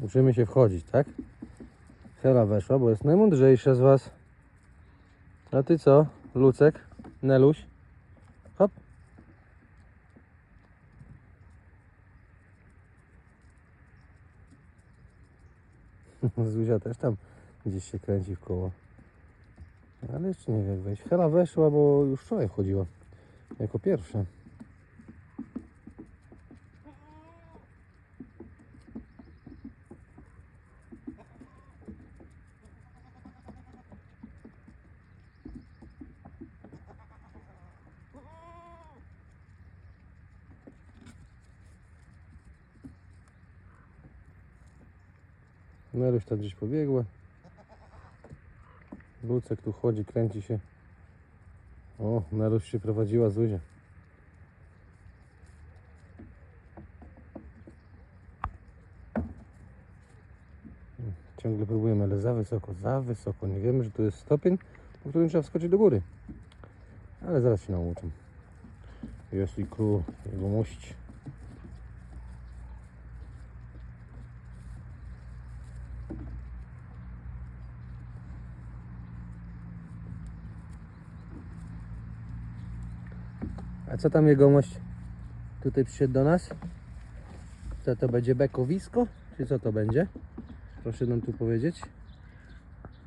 Uczymy się wchodzić, tak? Hela weszła, bo jest najmądrzejsza z was. A ty co? Lucek? Neluś? Hop. Zuzia też tam gdzieś się kręci w koło. Ale jeszcze nie wie jak wejść. Hela weszła, bo już wczoraj wchodziła. Jako pierwsza. Neluś tam gdzieś pobiegła. Lucek tu chodzi, kręci się. O, Neluś się prowadziła Zuzia. Ciągle próbujemy, ale za wysoko, za wysoko. Nie wiemy, że to jest stopień, po którym trzeba wskoczyć do góry. Ale zaraz się nauczę. Jest i król, jego mość. A co tam jegomość? Tutaj przyszedł do nas? Co to będzie bekowisko? Czy co to będzie? Proszę nam tu powiedzieć.